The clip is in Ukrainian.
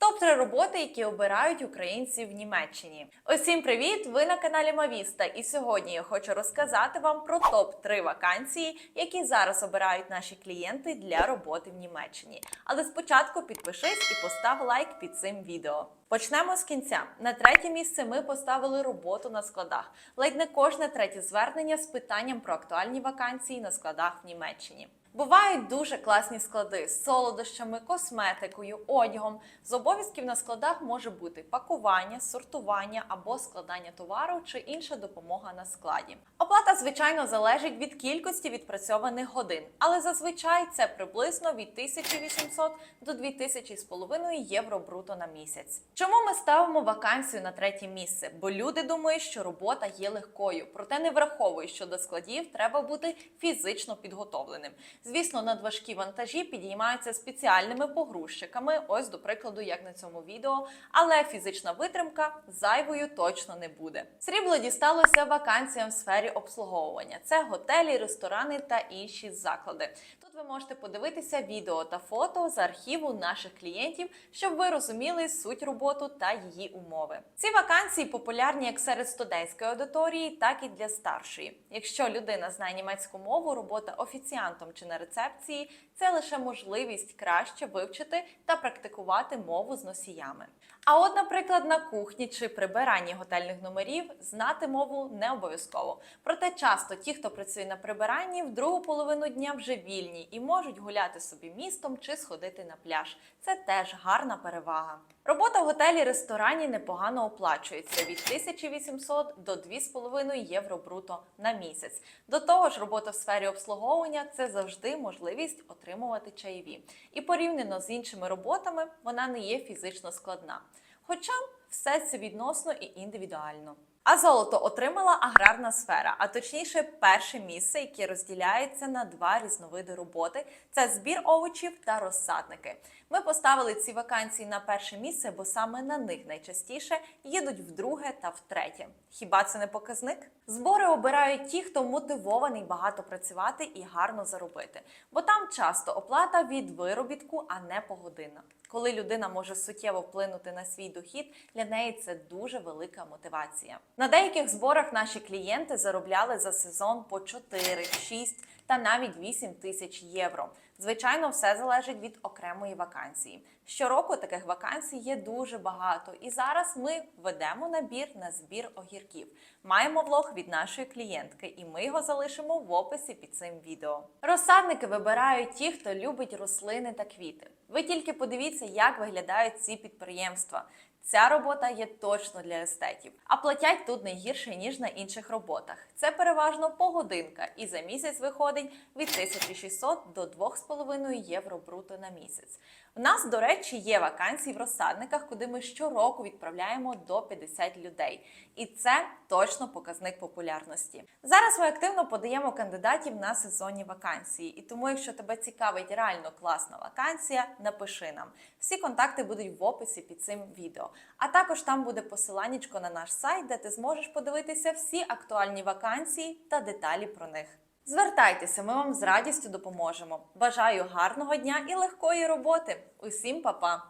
Топ 3 роботи, які обирають українці в Німеччині. Усім привіт! Ви на каналі Мавіста. І сьогодні я хочу розказати вам про топ 3 вакансії, які зараз обирають наші клієнти для роботи в Німеччині. Але спочатку підпишись і постав лайк під цим відео. Почнемо з кінця. На третє місце ми поставили роботу на складах. Ледь не кожне третє звернення з питанням про актуальні вакансії на складах в Німеччині. Бувають дуже класні склади з солодощами, косметикою, одягом. З обов'язків на складах може бути пакування, сортування або складання товару чи інша допомога на складі. Оплата, звичайно, залежить від кількості відпрацьованих годин, але зазвичай це приблизно від 1800 до 2500 євро бруто на місяць. Чому ми ставимо вакансію на третє місце? Бо люди думають, що робота є легкою, проте не враховують, що до складів треба бути фізично підготовленим. Звісно, надважкі вантажі підіймаються спеціальними погрузчиками, ось до прикладу, як на цьому відео, але фізична витримка зайвою точно не буде. Срібло дісталося вакансіям в сфері обслуговування: це готелі, ресторани та інші заклади. Тут ви можете подивитися відео та фото з архіву наших клієнтів, щоб ви розуміли суть роботи та її умови. Ці вакансії популярні як серед студентської аудиторії, так і для старшої. Якщо людина знає німецьку мову, робота офіціантом чи на рецепції це лише можливість краще вивчити та практикувати мову з носіями. А от, наприклад, на кухні чи прибиранні готельних номерів знати мову не обов'язково. Проте часто ті, хто працює на прибиранні, в другу половину дня вже вільні і можуть гуляти собі містом чи сходити на пляж. Це теж гарна перевага. Робота в готелі ресторані непогано оплачується від 1800 до 2,5 євро бруто на місяць. До того ж, робота в сфері обслуговування це завжди можливість отримувати чаєві. І порівняно з іншими роботами вона не є фізично складна. Хоча все це відносно і індивідуально. А золото отримала аграрна сфера, а точніше, перше місце, яке розділяється на два різновиди роботи: це збір овочів та розсадники. Ми поставили ці вакансії на перше місце, бо саме на них найчастіше їдуть вдруге та втретє. Хіба це не показник? Збори обирають ті, хто мотивований багато працювати і гарно заробити, бо там часто оплата від виробітку, а не погодинна. Коли людина може суттєво вплинути на свій дохід, для неї це дуже велика мотивація. На деяких зборах наші клієнти заробляли за сезон по 4, 6 та навіть 8 тисяч євро. Звичайно, все залежить від окремої вакансії. Щороку таких вакансій є дуже багато, і зараз ми ведемо набір на збір огірків. Маємо влог від нашої клієнтки, і ми його залишимо в описі під цим відео. Розсадники вибирають ті, хто любить рослини та квіти. Ви тільки подивіться, як виглядають ці підприємства. Ця робота є точно для естетів, а платять тут не гірше ніж на інших роботах. Це переважно погодинка, і за місяць виходить від 1600 до 2,5 євро бруто на місяць. У нас, до речі, є вакансії в розсадниках, куди ми щороку відправляємо до 50 людей, і це точно показник популярності. Зараз ми активно подаємо кандидатів на сезонні вакансії, і тому, якщо тебе цікавить реально класна вакансія, напиши нам. Всі контакти будуть в описі під цим відео. А також там буде посиланнячко на наш сайт, де ти зможеш подивитися всі актуальні вакансії та деталі про них. Звертайтеся, ми вам з радістю допоможемо. Бажаю гарного дня і легкої роботи. Усім па-па!